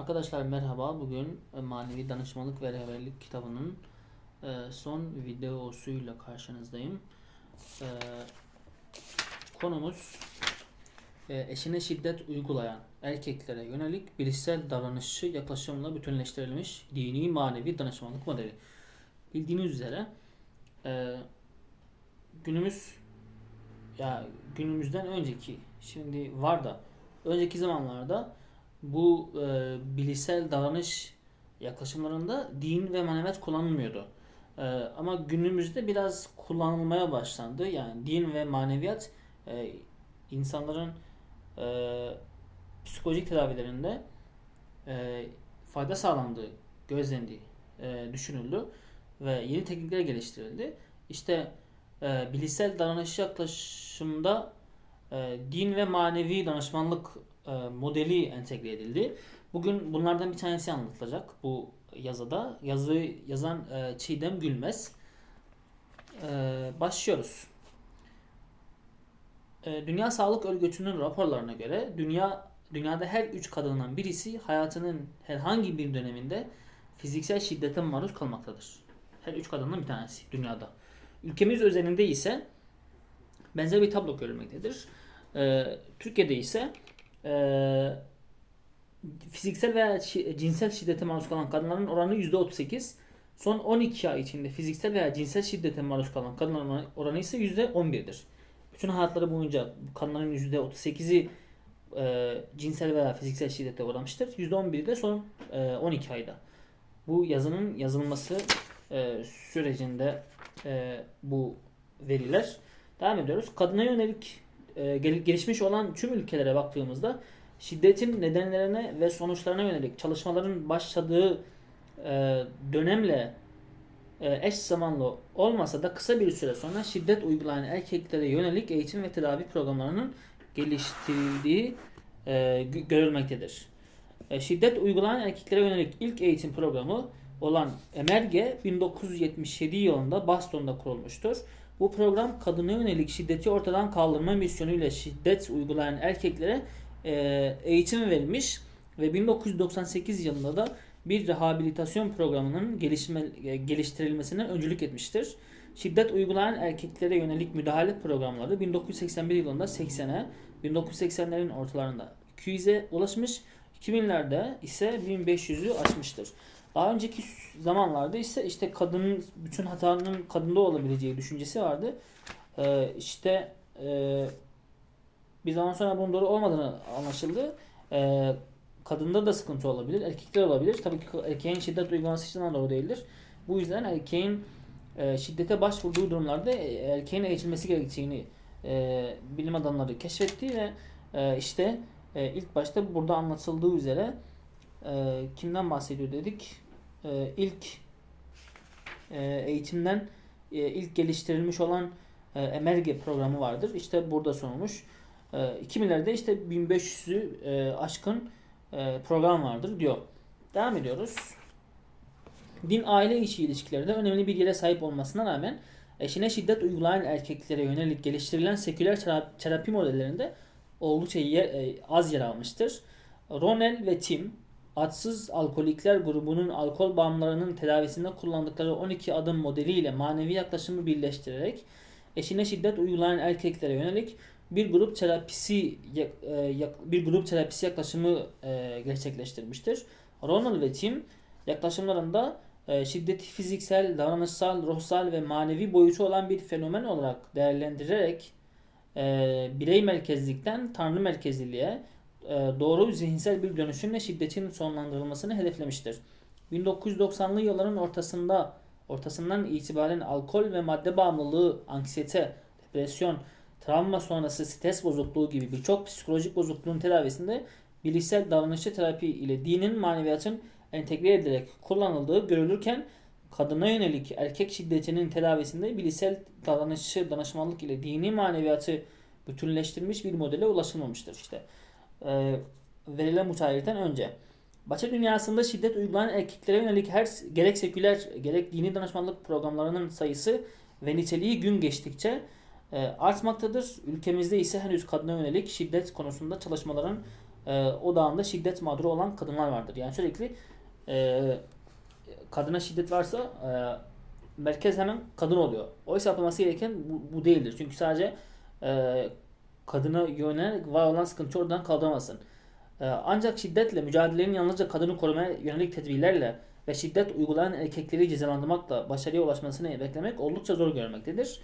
Arkadaşlar merhaba. Bugün e, Manevi Danışmanlık ve Rehberlik kitabının e, son videosuyla karşınızdayım. E, Konumuz eşine şiddet uygulayan erkeklere yönelik bilişsel davranışı yaklaşımla bütünleştirilmiş dini manevi danışmanlık modeli. Bildiğiniz üzere günümüz ya günümüzden önceki şimdi var da önceki zamanlarda bu e, bilişsel davranış yaklaşımlarında din ve maneviyat kullanılmıyordu. E, ama günümüzde biraz kullanılmaya başlandı. Yani din ve maneviyat e, insanların e, psikolojik tedavilerinde e, fayda sağlandığı gözlendiği e, düşünüldü ve yeni teknikler geliştirildi. İşte e, bilişsel davranış yaklaşımda e, din ve manevi danışmanlık e, modeli entegre edildi. Bugün bunlardan bir tanesi anlatılacak bu yazıda. Yazı yazan e, Çiğdem Gülmez. E, başlıyoruz. Dünya Sağlık Örgütü'nün raporlarına göre dünya dünyada her üç kadından birisi hayatının herhangi bir döneminde fiziksel şiddete maruz kalmaktadır. Her üç kadından bir tanesi dünyada. Ülkemiz özelinde ise benzer bir tablo görülmektedir. E, Türkiye'de ise e, fiziksel veya cinsel şiddete maruz kalan kadınların oranı %38. Son 12 ay içinde fiziksel veya cinsel şiddete maruz kalan kadınların oranı ise %11'dir. Bütün hayatları boyunca kadınların %38'i e, cinsel veya fiziksel şiddete uğramıştır. %11'i de son e, 12 ayda. Bu yazının yazılması e, sürecinde e, bu veriler. Devam ediyoruz. Kadına yönelik e, gel- gelişmiş olan tüm ülkelere baktığımızda şiddetin nedenlerine ve sonuçlarına yönelik çalışmaların başladığı e, dönemle e, eş zamanlı olmasa da kısa bir süre sonra şiddet uygulayan erkeklere yönelik eğitim ve tedavi programlarının geliştirildiği e, gö- görülmektedir. Şiddet uygulayan erkeklere yönelik ilk eğitim programı olan Emerge 1977 yılında Boston'da kurulmuştur. Bu program kadına yönelik şiddeti ortadan kaldırma misyonuyla şiddet uygulayan erkeklere e, eğitim verilmiş ve 1998 yılında da bir rehabilitasyon programının gelişme, e, geliştirilmesine öncülük etmiştir. Şiddet uygulayan erkeklere yönelik müdahale programları 1981 yılında 80'e, 1980'lerin ortalarında 200'e ulaşmış, 2000'lerde ise 1500'ü aşmıştır. Daha önceki zamanlarda ise işte kadının bütün hatanın kadında olabileceği düşüncesi vardı. Ee, işte e, bir zaman sonra bunun doğru olmadığını anlaşıldı. Ee, kadında da sıkıntı olabilir, erkekte olabilir. Tabii ki erkeğin şiddet uygulaması hiçbir doğru değildir. Bu yüzden erkeğin e, şiddete başvurduğu durumlarda e, erkeğin eğitilmesi gerektiğini e, bilim adamları keşfetti ve e, işte e, ilk başta burada anlatıldığı üzere e, kimden bahsediyor dedik? E, ilk e, eğitimden e, ilk geliştirilmiş olan e, Emerge programı vardır. İşte burada sunulmuş. E, 2000'lerde işte 1500'ü e, aşkın e, program vardır diyor. Devam ediyoruz. Din aile içi ilişkilerinde önemli bir yere sahip olmasına rağmen eşine şiddet uygulayan erkeklere yönelik geliştirilen seküler tera- terapi modellerinde oldukça yer, e, az yer almıştır. Ronel ve Tim adsız alkolikler grubunun alkol bağımlılarının tedavisinde kullandıkları 12 adım modeliyle manevi yaklaşımı birleştirerek eşine şiddet uygulayan erkeklere yönelik bir grup terapisi e, bir grup terapisi yaklaşımı e, gerçekleştirmiştir. Ronald ve Tim yaklaşımlarında e, şiddeti fiziksel, davranışsal, ruhsal ve manevi boyutu olan bir fenomen olarak değerlendirerek birey merkezlikten tanrı merkezliliğe doğru zihinsel bir dönüşümle şiddetin sonlandırılmasını hedeflemiştir. 1990'lı yılların ortasında ortasından itibaren alkol ve madde bağımlılığı, anksiyete, depresyon, travma sonrası stres bozukluğu gibi birçok psikolojik bozukluğun tedavisinde bilişsel davranışçı terapi ile dinin maneviyatın entegre edilerek kullanıldığı görülürken kadına yönelik erkek şiddetinin tedavisinde bilişsel davranışçı danışmanlık ile dini maneviyatı bütünleştirilmiş bir modele ulaşılmamıştır işte. Ee, verilen müteahhitten önce. Batı dünyasında şiddet uygulayan erkeklere yönelik her gerek seküler gerek dini danışmanlık programlarının sayısı ve niteliği gün geçtikçe e, artmaktadır. Ülkemizde ise henüz kadına yönelik şiddet konusunda çalışmaların e, e, odağında şiddet mağduru olan kadınlar vardır. Yani sürekli e, kadına şiddet varsa e, merkez hemen kadın oluyor. Oysa yapılması gereken bu, bu değildir. Çünkü sadece e, kadına yönelik var olan sıkıntı oradan kaldıramazsın. E, ancak şiddetle mücadelenin yalnızca kadını korumaya yönelik tedbirlerle ve şiddet uygulayan erkekleri cezalandırmakla başarıya ulaşmasını beklemek oldukça zor görmektedir.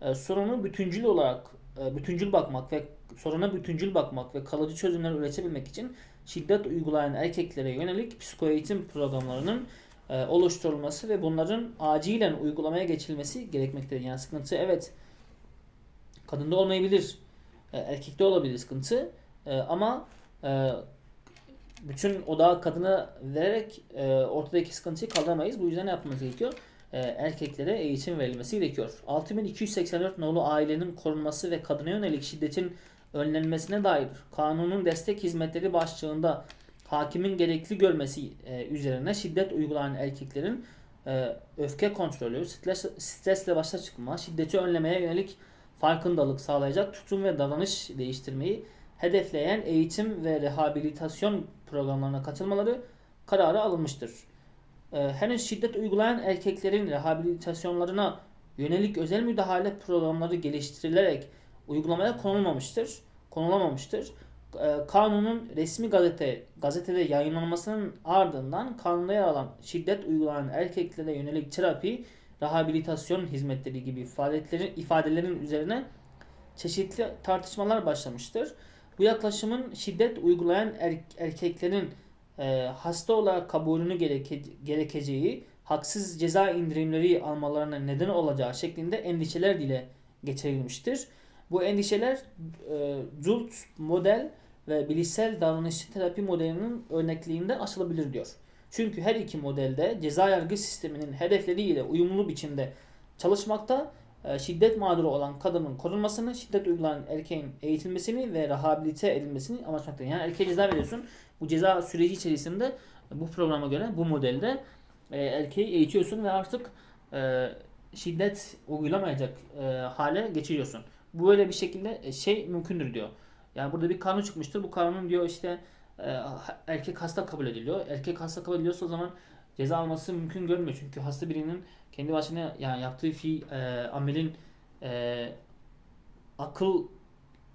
E, sorunu bütüncül olarak e, bütüncül bakmak ve soruna bütüncül bakmak ve kalıcı çözümler üretebilmek için şiddet uygulayan erkeklere yönelik psikoeğitim programlarının e, oluşturulması ve bunların acilen uygulamaya geçilmesi gerekmektedir. Yani sıkıntı evet kadında olmayabilir, e, erkekte olabilir sıkıntı e, ama e, bütün odağı kadına vererek e, ortadaki sıkıntıyı kaldıramayız. Bu yüzden ne yapmamız gerekiyor? E, erkeklere eğitim verilmesi gerekiyor. 6284 nolu ailenin korunması ve kadına yönelik şiddetin önlenmesine dair kanunun destek hizmetleri başlığında hakimin gerekli görmesi e, üzerine şiddet uygulayan erkeklerin e, öfke kontrolü, stres, stresle başa çıkma, şiddeti önlemeye yönelik farkındalık sağlayacak tutum ve davranış değiştirmeyi hedefleyen eğitim ve rehabilitasyon programlarına katılmaları kararı alınmıştır. E, henüz şiddet uygulayan erkeklerin rehabilitasyonlarına yönelik özel müdahale programları geliştirilerek uygulamaya konulmamıştır, konulamamıştır. E, kanunun resmi gazete gazetede yayınlanmasının ardından kanunda yer alan şiddet uygulayan erkeklere yönelik terapi, rehabilitasyon hizmetleri gibi ifadelerin, ifadelerin üzerine çeşitli tartışmalar başlamıştır. Bu yaklaşımın şiddet uygulayan er, erkeklerin e, hasta olarak kabulünü gereke, gerekeceği, haksız ceza indirimleri almalarına neden olacağı şeklinde endişeler dile getirilmiştir. Bu endişeler e, Zult model ve bilişsel davranışçı terapi modelinin örnekliğinde açılabilir diyor. Çünkü her iki modelde ceza yargı sisteminin hedefleriyle uyumlu biçimde çalışmakta, e, şiddet mağduru olan kadının korunmasını, şiddet uygulanan erkeğin eğitilmesini ve rehabilite edilmesini amaçlamaktadır. Yani erkeğe ceza veriyorsun. Bu ceza süreci içerisinde bu programa göre bu modelde e, erkeği eğitiyorsun ve artık e, şiddet uygulamayacak hale geçiriyorsun. Böyle bir şekilde şey mümkündür diyor. Yani burada bir kanun çıkmıştır. Bu kanun diyor işte e, erkek hasta kabul ediliyor. Erkek hasta kabul ediliyorsa o zaman ceza alması mümkün görmüyor. Çünkü hasta birinin kendi başına yani yaptığı fi e, amelin e, akıl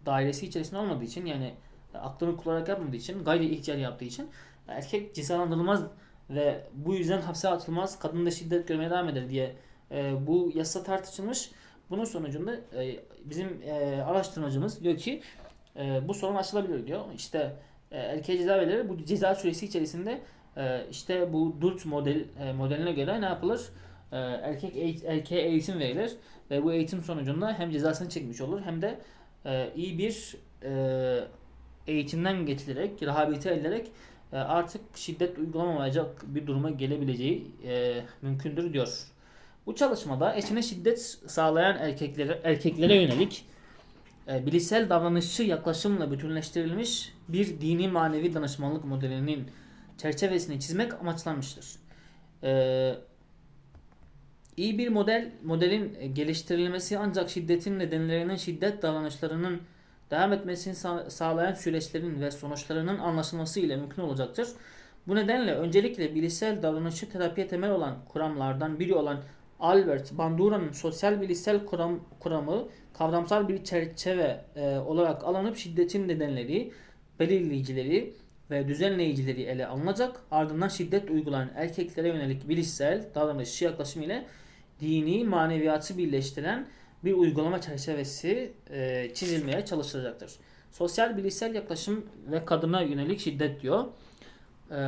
dairesi içerisinde olmadığı için yani aklını kullanarak yapmadığı için gayri ihtiyar yaptığı için erkek cezalandırılmaz ve bu yüzden hapse atılmaz kadın da şiddet görmeye devam eder diye e, bu yasa tartışılmış. Bunun sonucunda e, bizim e, araştırmacımız diyor ki e, bu sorun aşılabilir diyor. İşte erkeğe ceza verilir. Bu ceza süresi içerisinde e, işte bu Durt model e, modeline göre ne yapılır? E, erkek erkeğe eğitim verilir ve bu eğitim sonucunda hem cezasını çekmiş olur hem de e, iyi bir e, eğitimden geçilerek, rehabilite edilerek e, artık şiddet uygulamamayacak bir duruma gelebileceği e, mümkündür diyor. Bu çalışmada eşine şiddet sağlayan erkeklere, erkeklere yönelik e, bilişsel davranışçı yaklaşımla bütünleştirilmiş bir dini manevi danışmanlık modelinin çerçevesini çizmek amaçlanmıştır. E, iyi bir model modelin geliştirilmesi ancak şiddetin nedenlerinin şiddet davranışlarının devam etmesini sağlayan süreçlerin ve sonuçlarının anlaşılması ile mümkün olacaktır. Bu nedenle öncelikle bilişsel davranışçı terapiye temel olan kuramlardan biri olan Albert Bandura'nın sosyal bilişsel kuram, kuramı kavramsal bir çerçeve e, olarak alınıp şiddetin nedenleri, belirleyicileri ve düzenleyicileri ele alınacak. Ardından şiddet uygulayan erkeklere yönelik bilişsel davranış yaklaşımı ile dini maneviyatı birleştiren bir uygulama çerçevesi e, çizilmeye çalışılacaktır. Sosyal bilişsel yaklaşım ve kadına yönelik şiddet diyor. E,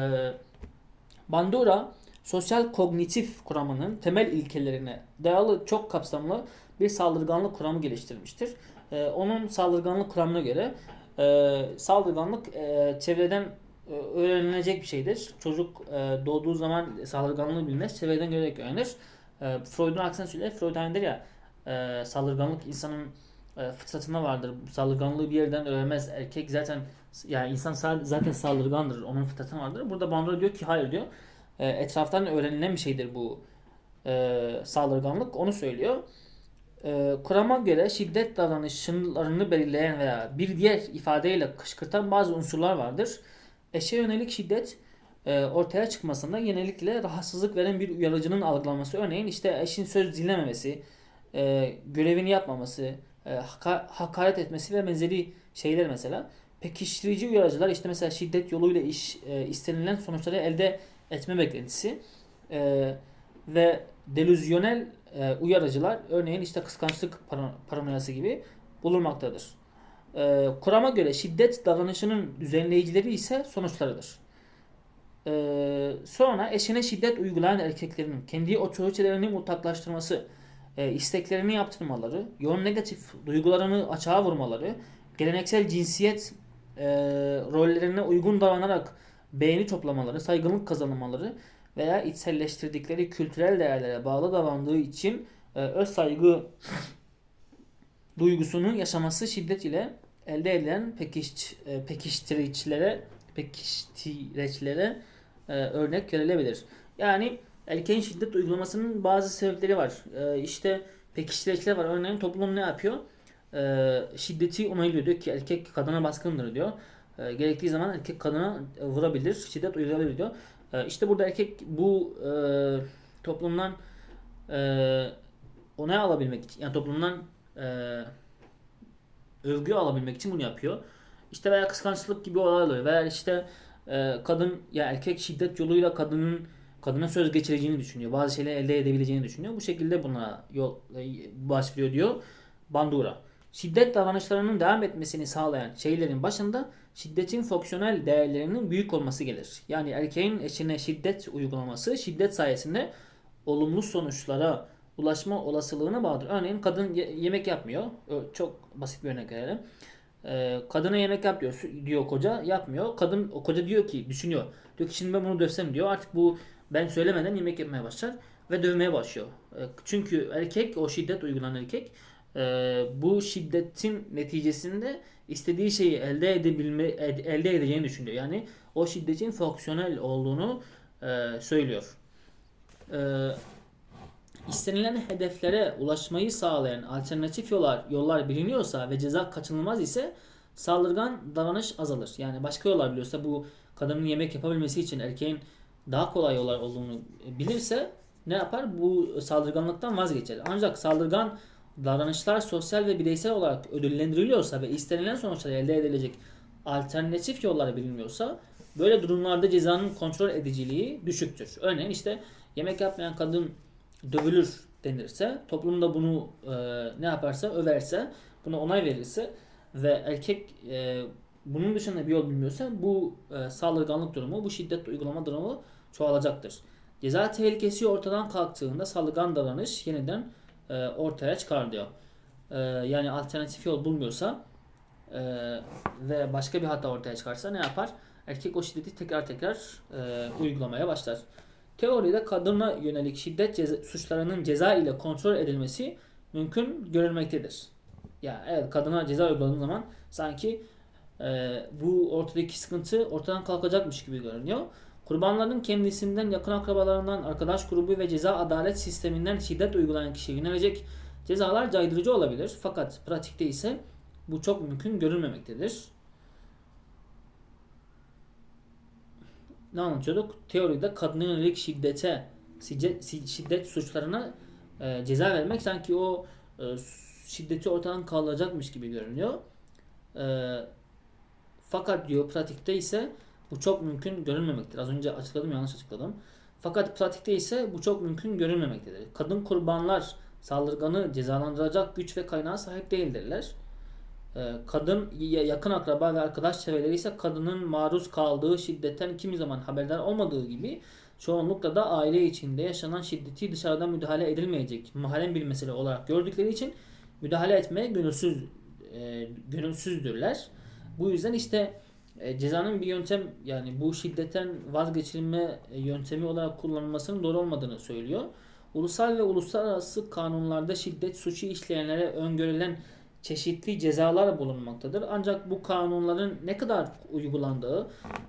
Bandura sosyal kognitif kuramının temel ilkelerine dayalı çok kapsamlı bir saldırganlık kuramı geliştirmiştir. E, onun saldırganlık kuramına göre e, saldırganlık e, çevreden e, öğrenilecek bir şeydir. Çocuk e, doğduğu zaman saldırganlığı bilmez, çevreden görerek öğrenir. E, Freud'un aksine söyle, Freud hani der ya e, saldırganlık insanın e, fıtratına vardır. Saldırganlığı bir yerden öğrenmez. Erkek zaten yani insan zaten saldırgandır. Onun fıtratına vardır. Burada Bandura diyor ki hayır diyor. E, etraftan öğrenilen bir şeydir bu e, saldırganlık. Onu söylüyor. Ee, kurama göre şiddet davranışlarını belirleyen veya bir diğer ifadeyle kışkırtan bazı unsurlar vardır. Eşe yönelik şiddet e, ortaya çıkmasında genellikle rahatsızlık veren bir uyarıcının algılanması. Örneğin işte eşin söz dinlememesi, e, görevini yapmaması, e, haka- hakaret etmesi ve benzeri şeyler mesela. Pekiştirici uyarıcılar işte mesela şiddet yoluyla iş e, istenilen sonuçları elde etme beklentisi e, ve delüzyonel e, uyarıcılar örneğin işte kıskançlık para- paranoyası gibi bulunmaktadır. E, kurama göre şiddet davranışının düzenleyicileri ise sonuçlarıdır. E, sonra eşine şiddet uygulayan erkeklerin kendi otoritelerini mutlaklaştırması, e, isteklerini yaptırmaları, yoğun negatif duygularını açığa vurmaları, geleneksel cinsiyet e, rollerine uygun davranarak beğeni toplamaları, saygınlık kazanmaları veya içselleştirdikleri kültürel değerlere bağlı davrandığı için e, öz saygı duygusunu yaşaması şiddet ile elde edilen pekiş, e, pekiştiricilere pekiştireçlere e, örnek verilebilir. Yani erkeğin şiddet uygulamasının bazı sebepleri var. E, işte pekiştiriciler var. Örneğin toplum ne yapıyor? E, şiddeti onaylıyor. Diyor ki erkek kadına baskındır diyor. E, gerektiği zaman erkek kadına e, vurabilir, şiddet uygulayabilir diyor. E, işte burada erkek bu e, toplumdan e, onay alabilmek için, yani toplumdan e, övgü alabilmek için bunu yapıyor. İşte veya kıskançlık gibi olaylar oluyor. Veya işte e, kadın ya erkek şiddet yoluyla kadının kadına söz geçireceğini düşünüyor. Bazı şeyleri elde edebileceğini düşünüyor. Bu şekilde buna yol e, başvuruyor diyor Bandura. Şiddet davranışlarının devam etmesini sağlayan şeylerin başında şiddetin fonksiyonel değerlerinin büyük olması gelir. Yani erkeğin eşine şiddet uygulaması şiddet sayesinde olumlu sonuçlara ulaşma olasılığına bağlıdır. Örneğin kadın ye- yemek yapmıyor. Çok basit bir örnek verelim. Ee, kadına yemek yap diyor, diyor koca yapmıyor. Kadın o koca diyor ki düşünüyor. Diyor ki şimdi ben bunu dövsem diyor. Artık bu ben söylemeden yemek yapmaya başlar ve dövmeye başlıyor. Ee, çünkü erkek o şiddet uygulanan erkek e, bu şiddetin neticesinde istediği şeyi elde edebilme ed- elde edeceğini düşünüyor. Yani o şiddetin fonksiyonel olduğunu e, söylüyor. E, istenilen hedeflere ulaşmayı sağlayan alternatif yollar yollar biliniyorsa ve ceza kaçınılmaz ise saldırgan davranış azalır. Yani başka yollar biliyorsa bu kadının yemek yapabilmesi için erkeğin daha kolay yollar olduğunu bilirse ne yapar? Bu saldırganlıktan vazgeçer. Ancak saldırgan davranışlar sosyal ve bireysel olarak ödüllendiriliyorsa ve istenilen sonuçlar elde edilecek alternatif yollar bilinmiyorsa böyle durumlarda cezanın kontrol ediciliği düşüktür. Örneğin işte yemek yapmayan kadın dövülür denirse, toplumda bunu e, ne yaparsa överse, buna onay verirse ve erkek e, bunun dışında bir yol bilmiyorsa bu e, saldırganlık durumu, bu şiddet uygulama durumu çoğalacaktır. Ceza tehlikesi ortadan kalktığında saldırgan davranış yeniden e, ortaya çıkar diyor. E, yani alternatif yol bulmuyorsa e, ve başka bir hata ortaya çıkarsa ne yapar? Erkek o şiddeti tekrar tekrar e, uygulamaya başlar. Teoride kadına yönelik şiddet ceza- suçlarının ceza ile kontrol edilmesi mümkün görülmektedir. Ya evet kadına ceza uyguladığın zaman sanki e, bu ortadaki sıkıntı ortadan kalkacakmış gibi görünüyor. Kurbanların kendisinden, yakın akrabalarından, arkadaş grubu ve ceza adalet sisteminden şiddet uygulayan kişiye yönelecek cezalar caydırıcı olabilir. Fakat pratikte ise bu çok mümkün görülmemektedir. ne anlatıyorduk? Teoride kadına yönelik şiddete, şiddet, suçlarına e, ceza vermek sanki o e, şiddeti ortadan kaldıracakmış gibi görünüyor. E, fakat diyor pratikte ise bu çok mümkün görülmemektedir. Az önce açıkladım yanlış açıkladım. Fakat pratikte ise bu çok mümkün görülmemektedir. Kadın kurbanlar saldırganı cezalandıracak güç ve kaynağa sahip değildirler. Ee, Kadın ya- yakın akraba ve arkadaş çevreleri ise kadının maruz kaldığı şiddetten kimi zaman haberdar olmadığı gibi çoğunlukla da aile içinde yaşanan şiddeti dışarıdan müdahale edilmeyecek mahallen bir mesele olarak gördükleri için müdahale etmeye gönülsüz e, gönülsüzdürler. Bu yüzden işte e, cezanın bir yöntem yani bu şiddetten vazgeçilme e, yöntemi olarak kullanılmasının doğru olmadığını söylüyor. Ulusal ve uluslararası kanunlarda şiddet suçu işleyenlere öngörülen çeşitli cezalar bulunmaktadır. Ancak bu kanunların ne kadar uygulandığı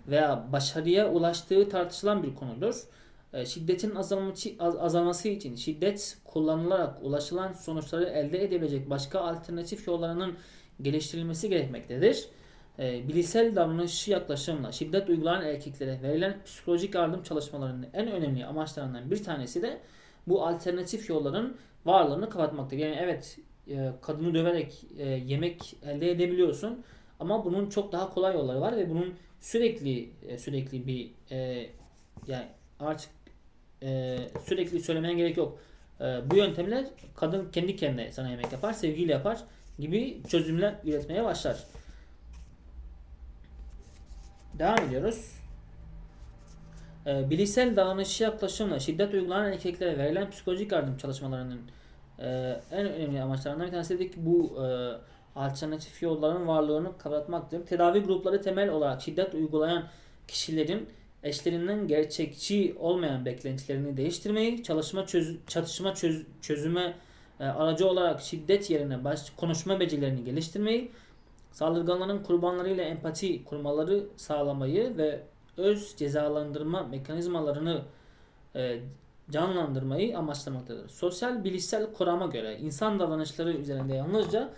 veya başarıya ulaştığı tartışılan bir konudur. E, şiddetin azalması, az- azalması için şiddet kullanılarak ulaşılan sonuçları elde edebilecek başka alternatif yollarının geliştirilmesi gerekmektedir. E, bilişsel davranış yaklaşımla şiddet uygulayan erkeklere verilen psikolojik yardım çalışmalarının en önemli amaçlarından bir tanesi de bu alternatif yolların varlığını kapatmaktır. Yani evet e, kadını döverek e, yemek elde edebiliyorsun ama bunun çok daha kolay yolları var ve bunun sürekli e, sürekli bir e, yani artık e, sürekli söylemene gerek yok. E, bu yöntemler kadın kendi kendine sana yemek yapar, sevgiyle yapar gibi çözümler üretmeye başlar. Devam ediyoruz. E, bilişsel davranış yaklaşımla şiddet uygulanan erkeklere verilen psikolojik yardım çalışmalarının e, en önemli amaçlarından bir tanesi dedik bu e, alternatif yolların varlığını kapatmaktır. Tedavi grupları temel olarak şiddet uygulayan kişilerin eşlerinden gerçekçi olmayan beklentilerini değiştirmeyi, çalışma çöz, çatışma çöz, çözüme e, aracı olarak şiddet yerine baş, konuşma becerilerini geliştirmeyi, saldırganların kurbanlarıyla empati kurmaları sağlamayı ve öz cezalandırma mekanizmalarını e, canlandırmayı amaçlamaktadır. Sosyal bilişsel kurama göre insan davranışları üzerinde yalnızca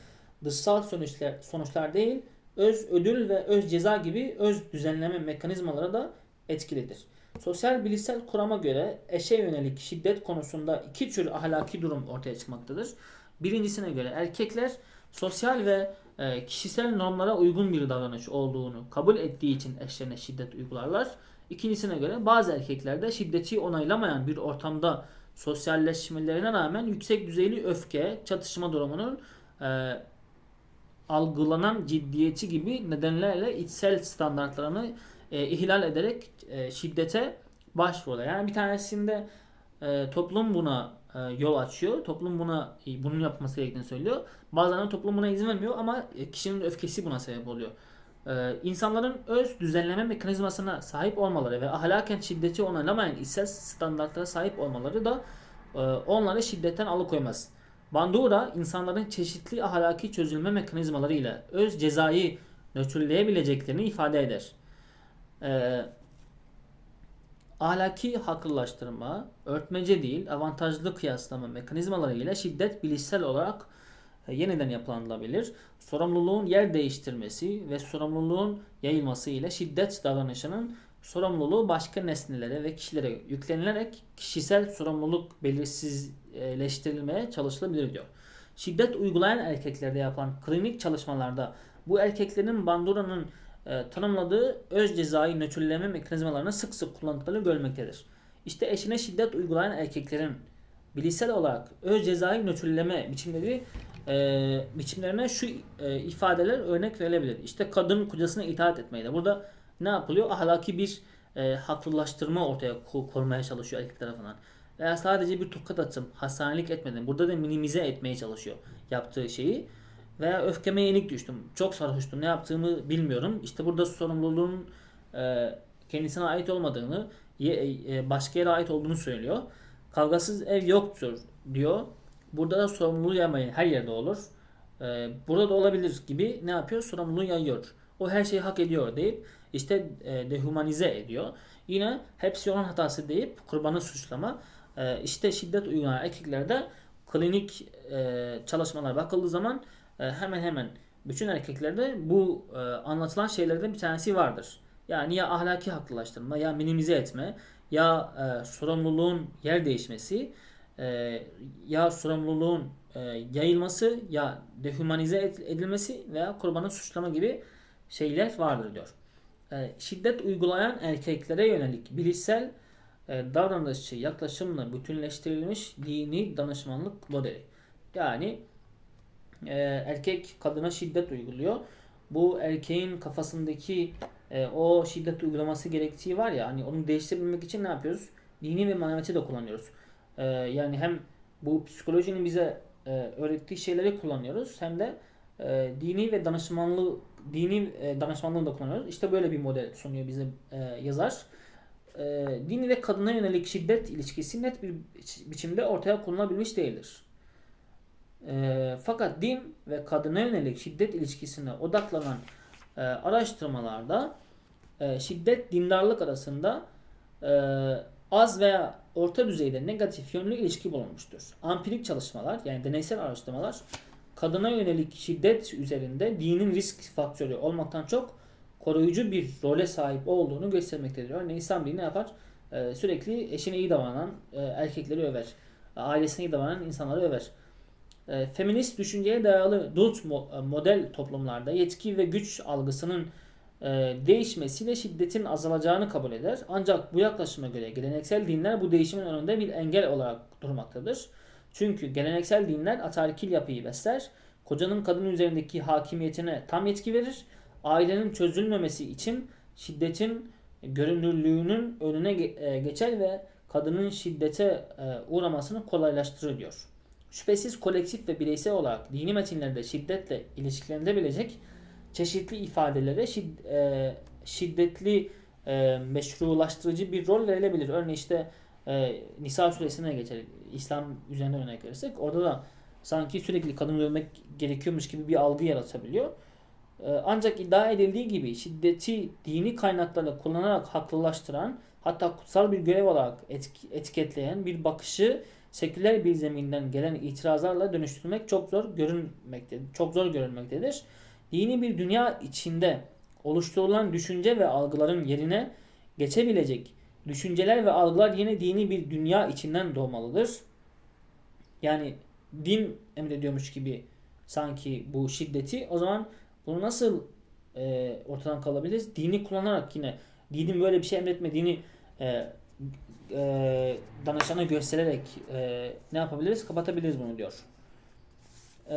dışsal sonuçlar, sonuçlar değil, öz ödül ve öz ceza gibi öz düzenleme mekanizmaları da etkilidir. Sosyal bilişsel kurama göre eşe yönelik şiddet konusunda iki tür ahlaki durum ortaya çıkmaktadır. Birincisine göre erkekler sosyal ve e, kişisel normlara uygun bir davranış olduğunu kabul ettiği için eşlerine şiddet uygularlar. İkincisine göre bazı erkeklerde şiddeti onaylamayan bir ortamda sosyalleşmelerine rağmen yüksek düzeyli öfke, çatışma durumunun e, algılanan ciddiyeti gibi nedenlerle içsel standartlarını e, ihlal ederek e, şiddete başvuruyorlar. Yani bir tanesinde e, toplum buna e, yol açıyor. Toplum buna bunun yapması gerektiğini söylüyor. Bazen toplum buna izin vermiyor ama e, kişinin öfkesi buna sebep oluyor. E, insanların öz düzenleme mekanizmasına sahip olmaları ve ahlaken şiddeti onaylamayan içsel standartlara sahip olmaları da e, onları şiddetten alıkoymaz. Bandura insanların çeşitli ahlaki çözülme mekanizmaları ile öz cezayı nötrleyebileceklerini ifade eder. Ee, ahlaki haklılaştırma, örtmece değil, avantajlı kıyaslama mekanizmaları ile şiddet bilişsel olarak e, yeniden yapılanılabilir. Sorumluluğun yer değiştirmesi ve sorumluluğun yayılması ile şiddet davranışının sorumluluğu başka nesnelere ve kişilere yüklenilerek kişisel sorumluluk belirsizleştirilmeye çalışılabilir diyor. Şiddet uygulayan erkeklerde yapılan klinik çalışmalarda bu erkeklerin Bandura'nın e, tanımladığı öz cezayı nötrleme mekanizmalarını sık sık kullandıklarını görmektedir. İşte eşine şiddet uygulayan erkeklerin bilişsel olarak öz cezayı nötrleme biçimleri e, biçimlerine şu e, ifadeler örnek verilebilir. İşte kadın kocasına itaat etmeydi. Burada ne yapılıyor? Ahlaki bir e, haklılaştırma ortaya ko- konmaya çalışıyor erkek tarafından. Veya sadece bir tokat attım, hastanelik etmedim. Burada da minimize etmeye çalışıyor yaptığı şeyi. Veya öfkeme yenik düştüm. Çok sarhoştum. Ne yaptığımı bilmiyorum. İşte burada sorumluluğun e, kendisine ait olmadığını, başka yere ait olduğunu söylüyor. Kavgasız ev yoktur diyor. Burada da sorumluluğu yaymayın. Her yerde olur. E, burada da olabilir gibi ne yapıyor? Sorumluluğu yayıyor. O her şeyi hak ediyor deyip işte e, dehumanize ediyor. Yine hepsi onun hatası deyip kurbanı suçlama. E, işte şiddet uygulayan erkeklerde klinik e, çalışmalar bakıldığı zaman e, hemen hemen bütün erkeklerde bu e, anlatılan şeylerden bir tanesi vardır. Yani ya ahlaki haklılaştırma ya minimize etme ya e, sorumluluğun yer değişmesi e, ya sorumluluğun e, yayılması ya dehumanize edilmesi veya kurbanı suçlama gibi şeyler vardır diyor. E, şiddet uygulayan erkeklere yönelik bilişsel e, davranışçı yaklaşımla bütünleştirilmiş dini danışmanlık modeli. Yani e, erkek kadına şiddet uyguluyor. Bu erkeğin kafasındaki e, o şiddet uygulaması gerektiği var ya hani onu değiştirebilmek için ne yapıyoruz? Dini ve maneviyatı da kullanıyoruz. E, yani hem bu psikolojinin bize e, öğrettiği şeyleri kullanıyoruz hem de e, dini ve danışmanlığı dini e, danışmanlığı da kullanıyoruz. İşte böyle bir model sunuyor bize e, yazar. E, dini ve kadına yönelik şiddet ilişkisi net bir biçimde ortaya konulabilmiş değildir. E, fakat din ve kadına yönelik şiddet ilişkisine odaklanan e, araştırmalarda e, şiddet dindarlık arasında e, az veya orta düzeyde negatif yönlü ilişki bulunmuştur. Ampirik çalışmalar yani deneysel araştırmalar kadına yönelik şiddet üzerinde dinin risk faktörü olmaktan çok koruyucu bir role sahip olduğunu göstermektedir. Örneğin İslam dini ne yapar? Ee, sürekli eşine iyi davranan e, erkekleri över. Ailesine iyi davranan insanları över. E, feminist düşünceye dayalı e, model toplumlarda yetki ve güç algısının değişmesiyle şiddetin azalacağını kabul eder. Ancak bu yaklaşıma göre geleneksel dinler bu değişimin önünde bir engel olarak durmaktadır. Çünkü geleneksel dinler ataerkil yapıyı besler, kocanın kadın üzerindeki hakimiyetine tam yetki verir, ailenin çözülmemesi için şiddetin görünürlüğünün önüne e, geçer ve kadının şiddete e, uğramasını kolaylaştırır diyor. Şüphesiz kolektif ve bireysel olarak dini metinlerde şiddetle ilişkilendirilebilecek çeşitli ifadelere şid- e, şiddetli e, meşrulaştırıcı bir rol verilebilir. Örneğin işte e, Nisa suresine geçer. İslam üzerine örnek verirsek orada da sanki sürekli kadın dövmek gerekiyormuş gibi bir algı yaratabiliyor. E, ancak iddia edildiği gibi şiddeti dini kaynaklarla kullanarak haklılaştıran hatta kutsal bir görev olarak etk- etiketleyen bir bakışı seküler bir zeminden gelen itirazlarla dönüştürmek çok zor görünmektedir. Çok zor görünmektedir. Dini bir dünya içinde oluşturulan düşünce ve algıların yerine geçebilecek düşünceler ve algılar yine dini bir dünya içinden doğmalıdır. Yani din emrediyormuş gibi sanki bu şiddeti o zaman bunu nasıl e, ortadan kalabiliriz? Dini kullanarak yine dinin böyle bir şey emretmediğini e, e, danışana göstererek e, ne yapabiliriz? Kapatabiliriz bunu diyor. E,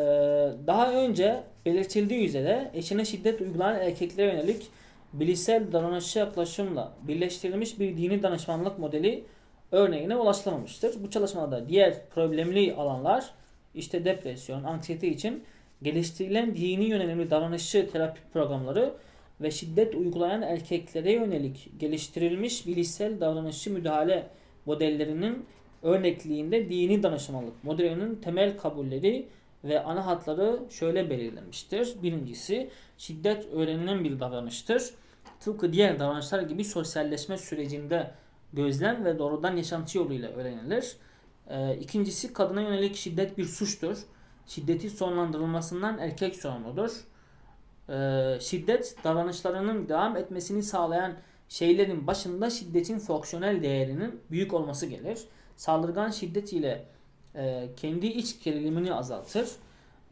daha önce belirtildiği üzere eşine şiddet uygulayan erkeklere yönelik bilişsel davranışçı yaklaşımla birleştirilmiş bir dini danışmanlık modeli örneğine ulaşılamamıştır. Bu çalışmada diğer problemli alanlar işte depresyon, anksiyete için geliştirilen dini yönelimli davranışçı terapi programları ve şiddet uygulayan erkeklere yönelik geliştirilmiş bilişsel davranışçı müdahale modellerinin örnekliğinde dini danışmanlık modelinin temel kabulleri ve ana hatları şöyle belirlenmiştir. Birincisi şiddet öğrenilen bir davranıştır. Tıpkı diğer davranışlar gibi sosyalleşme sürecinde gözlem ve doğrudan yaşantı yoluyla öğrenilir. Ee, ikincisi kadına yönelik şiddet bir suçtur. Şiddetin sonlandırılmasından erkek sorumludur. Ee, şiddet davranışlarının devam etmesini sağlayan şeylerin başında şiddetin fonksiyonel değerinin büyük olması gelir. Saldırgan şiddet ile e, kendi iç gerilimini azaltır.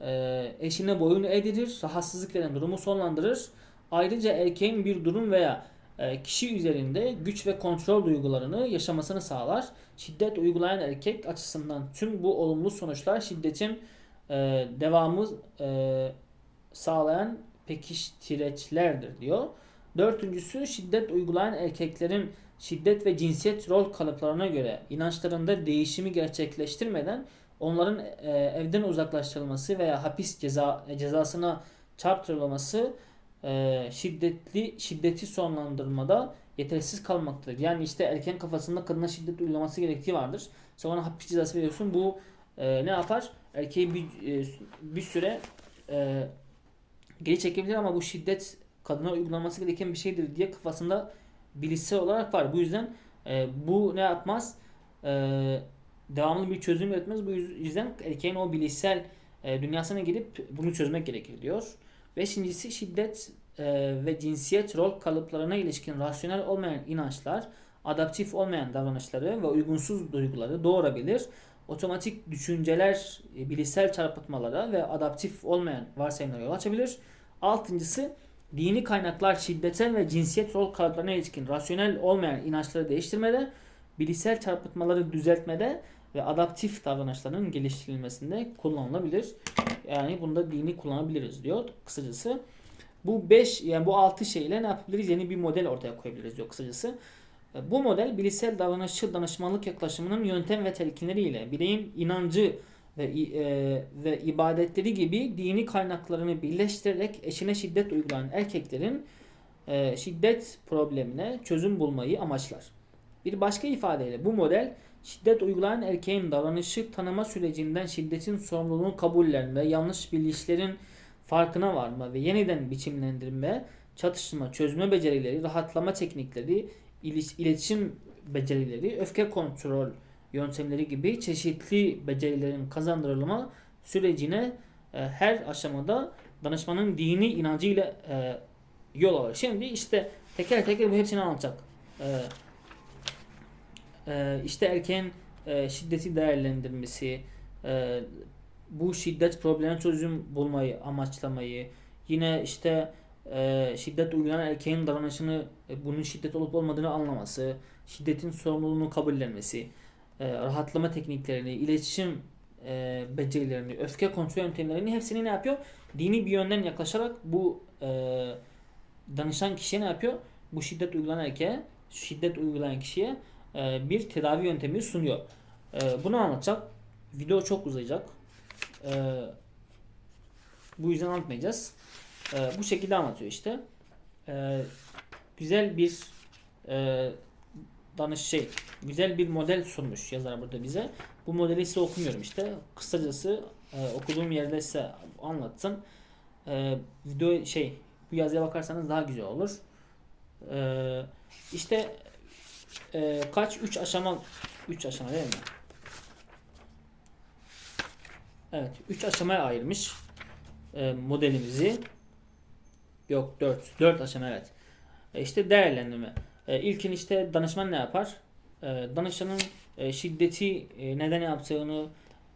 E, eşine boyun eğdirir, rahatsızlık veren durumu sonlandırır. Ayrıca erkeğin bir durum veya e, kişi üzerinde güç ve kontrol duygularını yaşamasını sağlar. Şiddet uygulayan erkek açısından tüm bu olumlu sonuçlar şiddetin e, devamı e, sağlayan pekiştireçlerdir diyor. Dördüncüsü şiddet uygulayan erkeklerin şiddet ve cinsiyet rol kalıplarına göre inançlarında değişimi gerçekleştirmeden onların e, evden uzaklaştırılması veya hapis ceza cezasına çarptırılması e, şiddetli şiddeti sonlandırmada yetersiz kalmaktadır. Yani işte erken kafasında kadına şiddet uygulaması gerektiği vardır. Sonra hapis cezası veriyorsun. Bu e, ne yapar? Erkeği bir, e, bir süre e, geri çekebilir ama bu şiddet kadına uygulanması gereken bir şeydir diye kafasında bilişsel olarak var. Bu yüzden e, bu ne yapmaz? E, devamlı bir çözüm üretmez. Bu yüzden erkeğin o bilişsel e, dünyasına girip bunu çözmek gerekir diyor. Beşincisi şiddet e, ve cinsiyet rol kalıplarına ilişkin rasyonel olmayan inançlar, adaptif olmayan davranışları ve uygunsuz duyguları doğurabilir. Otomatik düşünceler e, bilişsel çarpıtmalara ve adaptif olmayan varsayımlara yol açabilir. Altıncısı dini kaynaklar şiddetsel ve cinsiyet rol kalıplarına ilişkin rasyonel olmayan inançları değiştirmede, bilişsel çarpıtmaları düzeltmede ve adaptif davranışların geliştirilmesinde kullanılabilir. Yani bunda dini kullanabiliriz diyor kısacası. Bu 5 yani bu 6 şeyle ne yapabiliriz? Yeni bir model ortaya koyabiliriz diyor kısacası. Bu model bilişsel davranışçı danışmanlık yaklaşımının yöntem ve telkinleriyle bireyin inancı ve, e, ve ibadetleri gibi dini kaynaklarını birleştirerek eşine şiddet uygulayan erkeklerin e, şiddet problemine çözüm bulmayı amaçlar. Bir başka ifadeyle bu model şiddet uygulayan erkeğin davranışı tanıma sürecinden şiddetin sorumluluğunu kabullenme, yanlış bilinçlerin farkına varma ve yeniden biçimlendirme, çatışma, çözme becerileri, rahatlama teknikleri, iletişim becerileri, öfke kontrol yöntemleri gibi çeşitli becerilerin kazandırılma sürecine e, her aşamada danışmanın dini inancıyla e, yol alır. Şimdi işte teker teker bu hepsini anlatacak. E, e, işte erkeğin e, şiddeti değerlendirmesi, e, bu şiddet problemi çözüm bulmayı amaçlamayı, yine işte e, şiddet uygulayan erkeğin davranışını e, bunun şiddet olup olmadığını anlaması, şiddetin sorumluluğunu kabullenmesi, e, rahatlama tekniklerini, iletişim e, becerilerini, öfke kontrol yöntemlerini hepsini ne yapıyor? Dini bir yönden yaklaşarak bu e, danışan kişiye ne yapıyor? Bu şiddet uygulayan erkeğe, şiddet uygulayan kişiye e, bir tedavi yöntemi sunuyor. E, bunu anlatacak. Video çok uzayacak. E, bu yüzden anlatmayacağız. E, bu şekilde anlatıyor işte. E, güzel bir e, danış şey, güzel bir model sunmuş yazar burada bize. Bu modeli size okumuyorum işte. Kısacası e, okuduğum yerde size anlattım. E, video şey, bu yazıya bakarsanız daha güzel olur. E, işte e, kaç 3 aşama 3 aşama değil mi? Evet, 3 aşamaya ayırmış e, modelimizi. Yok 4. 4 aşama evet. E, işte değerlendirme. E, ilkin işte danışman ne yapar? E, danışanın e, şiddeti e, neden yaptığını,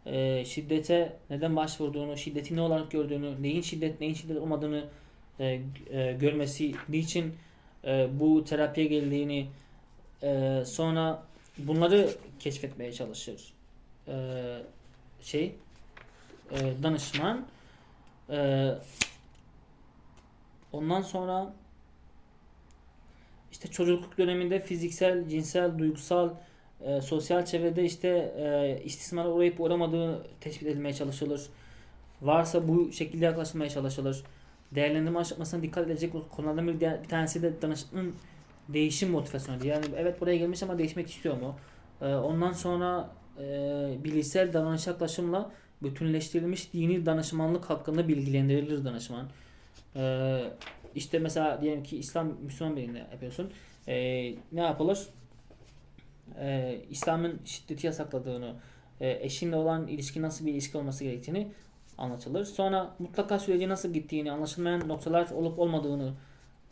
e, şiddete neden başvurduğunu, şiddeti ne olarak gördüğünü, neyin şiddet, neyin şiddet olmadığını görmesi, niçin bu terapiye geldiğini, sonra bunları keşfetmeye çalışır. Şey, danışman. Ondan sonra işte çocukluk döneminde fiziksel, cinsel, duygusal, e, sosyal çevrede işte e, istismara uğrayıp uğramadığı tespit edilmeye çalışılır. Varsa bu şekilde yaklaşılmaya çalışılır. Değerlendirme aşamasına dikkat edilecek konulardan bir, diğer- bir tanesi de danışmanın değişim motivasyonu. Yani evet buraya gelmiş ama değişmek istiyor mu? E, ondan sonra e, bilişsel davranış yaklaşımla bütünleştirilmiş dini danışmanlık hakkında bilgilendirilir danışman. E, işte mesela diyelim ki İslam Müslüman birine yapıyorsun. E, ne yapılır? E, İslam'ın şiddeti yasakladığını, e, eşinle olan ilişki nasıl bir ilişki olması gerektiğini anlatılır. Sonra mutlaka süreci nasıl gittiğini, anlaşılmayan noktalar olup olmadığını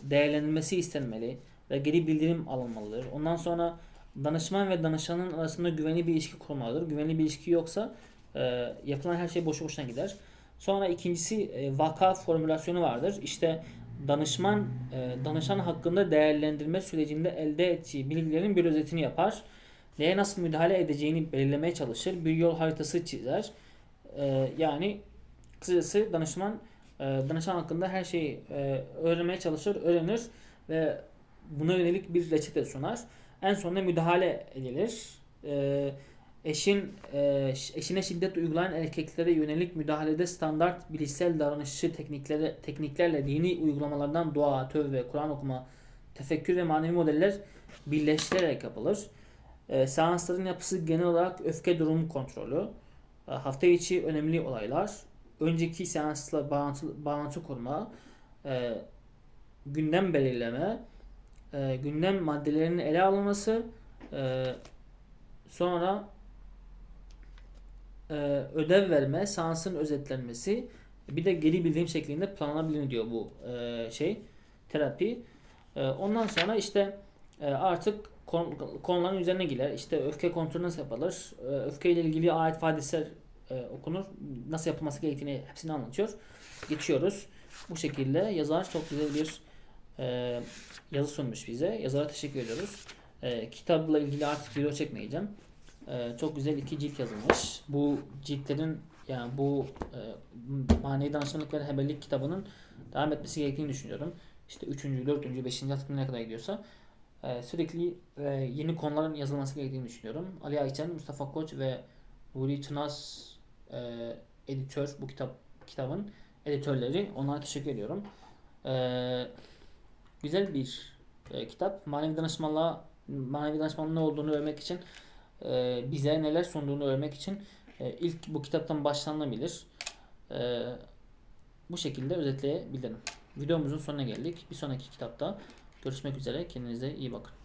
değerlenilmesi istenmeli ve geri bildirim alınmalıdır. Ondan sonra danışman ve danışanın arasında güvenli bir ilişki kurmalıdır. Güvenli bir ilişki yoksa e, yapılan her şey boşu boşuna gider. Sonra ikincisi e, vaka formülasyonu vardır. İşte danışman e, danışan hakkında değerlendirme sürecinde elde ettiği bilgilerin bir özetini yapar. Neye nasıl müdahale edeceğini belirlemeye çalışır. Bir yol haritası çizer. E, yani kısacası danışman e, danışan hakkında her şeyi öğrenmeye çalışır, öğrenir ve buna yönelik bir reçete sunar. En sonunda müdahale edilir. E, eşin e, eşine şiddet uygulayan erkeklere yönelik müdahalede standart bilişsel davranışçı teknikleri tekniklerle dini uygulamalardan dua, tövbe, Kur'an okuma, tefekkür ve manevi modeller birleştirerek yapılır. E, seansların yapısı genel olarak öfke durumu kontrolü, e, hafta içi önemli olaylar, önceki seansla bağlantı, bağlantı kurma, e, gündem belirleme, e, gündem maddelerinin ele alınması, e, sonra e, ödev verme, seansın özetlenmesi, bir de geri bildirim şeklinde planlanabilir diyor bu e, şey terapi. E, ondan sonra işte e, artık kon- konuların üzerine girer. İşte öfke kontrolü nasıl yapılır? E, öfke ilgili ayet ve hadisler e, okunur. Nasıl yapılması gerektiğini hepsini anlatıyor. Geçiyoruz. Bu şekilde yazar çok güzel bir e, yazı sunmuş bize. Yazara teşekkür ediyoruz. E, kitapla ilgili artık video çekmeyeceğim. E, çok güzel iki cilt yazılmış. Bu ciltlerin yani bu e, manevi danışmanlık ve rehberlik kitabının devam etmesi gerektiğini düşünüyorum. İşte 3. 4. 5. artık ne kadar gidiyorsa e, sürekli e, yeni konuların yazılması gerektiğini düşünüyorum. Ali Ayçen, Mustafa Koç ve Nuri Tınaz e, editör bu kitap kitabın editörleri. Onlara teşekkür ediyorum. E, güzel bir e, kitap. Manevi danışmanlığa manevi danışmanlığın ne olduğunu öğrenmek için e, bize neler sunduğunu öğrenmek için e, ilk bu kitaptan başlanabilir. E, bu şekilde özetleyebilirim. Videomuzun sonuna geldik. Bir sonraki kitapta görüşmek üzere. Kendinize iyi bakın.